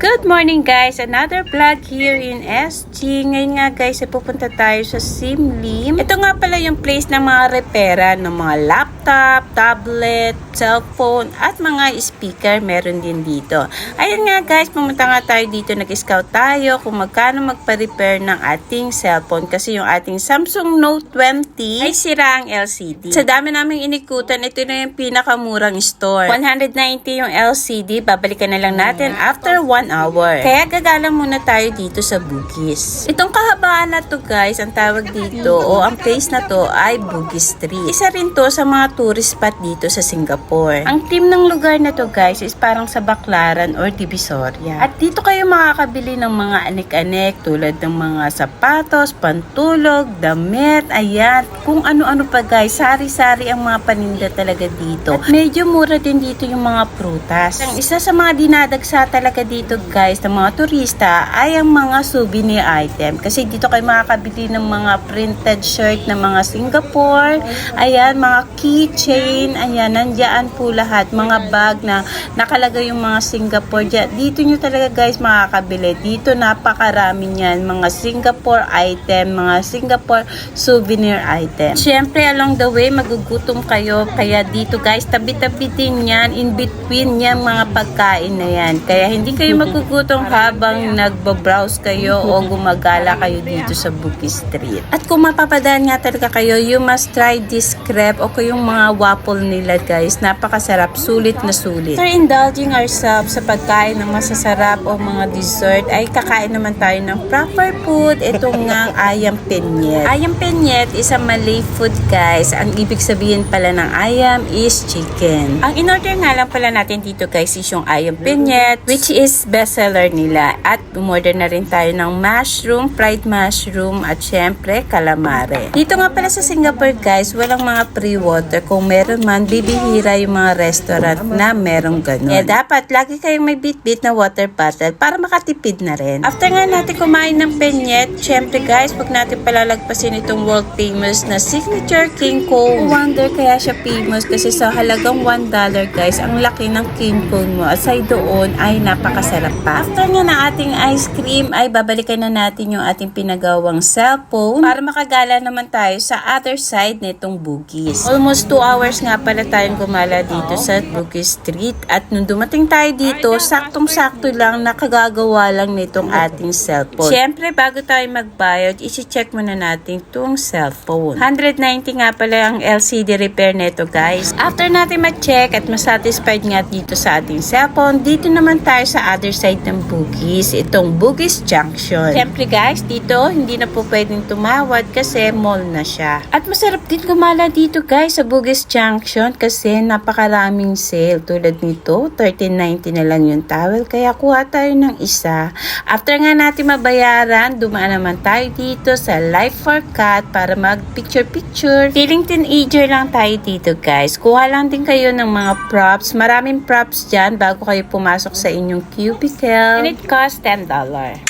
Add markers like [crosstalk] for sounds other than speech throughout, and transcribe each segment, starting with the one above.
Good morning guys! Another vlog here in SG. Ngayon nga guys, ay pupunta tayo sa Simlim. Ito nga pala yung place ng mga repera ng mga laptop, tablet, cellphone, at mga speaker. Meron din dito. Ayun nga guys, pumunta nga tayo dito. Nag-scout tayo kung magkano magpa-repair ng ating cellphone. Kasi yung ating Samsung Note 20 ay sira ang LCD. Sa dami naming inikutan, ito na yung pinakamurang store. 190 yung LCD. Babalikan na lang natin after 1 hour. Kaya gagala muna tayo dito sa Bugis. Itong kahabaan na to guys, ang tawag dito o ang place na to ay Bugis Street. Isa rin to sa mga tourist spot dito sa Singapore. Ang team ng lugar na to guys is parang sa Baclaran or Divisoria. At dito kayo makakabili ng mga anik-anik tulad ng mga sapatos, pantulog, damit, ayan. Kung ano-ano pa guys, sari-sari ang mga paninda talaga dito. At medyo mura din dito yung mga prutas. Ang isa sa mga dinadagsa talaga dito guys ng mga turista ay ang mga souvenir item. Kasi dito kayo makakabili ng mga printed shirt ng mga Singapore. Ayan, mga keychain. Ayan, nandiyan po lahat. Mga bag na nakalagay yung mga Singapore. Dito nyo talaga guys makakabili. Dito napakarami niyan. Mga Singapore item, mga Singapore souvenir item. Siyempre, along the way, magugutom kayo. Kaya dito guys, tabi-tabi din yan. In between yan mga pagkain na yan. Kaya hindi kayo magugutom habang nagbabrowse kayo o gumagala kayo dito sa Bukis Street. At kung mapapadaan nga talaga kayo, you must try this crepe o yung mga waffle nila guys. Napakasarap, sulit na sulit. After indulging ourselves sa pagkain ng masasarap o mga dessert, ay kakain naman tayo ng proper food. Ito [laughs] nga ayam penyet. Ayam penyet is a Malay food guys. Ang ibig sabihin pala ng ayam is chicken. Ang in-order nga lang pala natin dito guys is yung ayam penyet which is bestseller nila. At umorder na rin tayo ng mushroom, fried mushroom at syempre calamari. Dito nga pala sa Singapore guys, walang mga pre-water. Kung meron man, bibihira yung mga restaurant na merong ganun. Eh dapat lagi kayong may bit-bit na water bottle para makatipid na rin. After nga natin kumain ng penyet, syempre guys, wag natin palalagpasin itong world famous na signature King Cone. Wonder kaya siya famous kasi sa halagang $1 guys, ang laki ng King Cone mo. Aside doon ay napakasarap pa. After nga ng ating ice cream ay babalikan na natin yung ating pinagawang cellphone para makagala naman tayo sa other side nitong Bugis. Almost 2 hours nga pala tayong gumala dito sa Bugis Street at nung dumating tayo dito, saktong-sakto lang nakagagawa lang nitong ating cellphone. Siyempre, bago tayo magbayad, isi-check muna natin itong cellphone. 190 nga pala ang LCD repair nito guys. After natin ma-check at masatisfied nga dito sa ating cellphone, dito naman tayo sa other side ng Bugis, itong Bugis Junction. Siyempre guys, dito hindi na po pwedeng tumawad kasi mall na siya. At masarap din gumala dito guys sa Bugis Junction kasi napakaraming sale. Tulad nito, 13.90 na lang yung towel kaya kuha tayo ng isa. After nga natin mabayaran, dumaan naman tayo dito sa Life for Cat para mag picture-picture. Feeling teenager lang tayo dito guys. Kuha lang din kayo ng mga props. Maraming props dyan bago kayo pumasok sa inyong And it costs $10.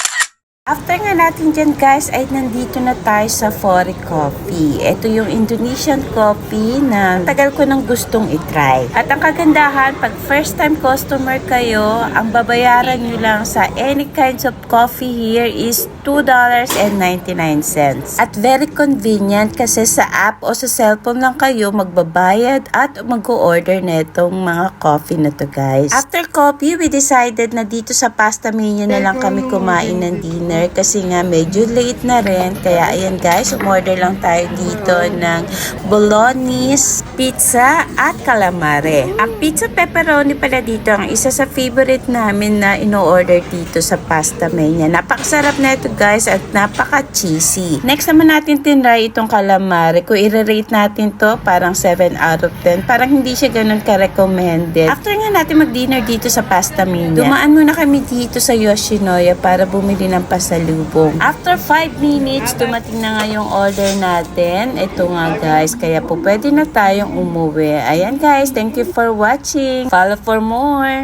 After nga natin dyan guys, ay nandito na tayo sa Fori Coffee. Ito yung Indonesian coffee na tagal ko nang gustong itry. At ang kagandahan, pag first time customer kayo, ang babayaran nyo lang sa any kinds of coffee here is $2.99. At very convenient kasi sa app o sa cellphone lang kayo magbabayad at mag-order na itong mga coffee na to guys. After coffee, we decided na dito sa pasta menu na lang kami kumain ng dinner kasi nga medyo late na rin. Kaya ayan guys, umorder lang tayo dito ng bolognese, pizza at calamari. Ang pizza pepperoni pala dito ang isa sa favorite namin na ino-order dito sa pasta menu. Napakasarap na ito guys at napaka-cheesy. Next naman natin tinry itong calamari. Kung i-rate natin to, parang 7 out of 10. Parang hindi siya ganun ka-recommended. After nga natin mag-dinner dito sa pasta menu, dumaan muna kami dito sa Yoshinoya para bumili ng pasalubong. After 5 minutes, dumating na nga yung order natin. Ito nga guys, kaya po pwede na tayong umuwi. Ayan guys, thank you for watching. Follow for more.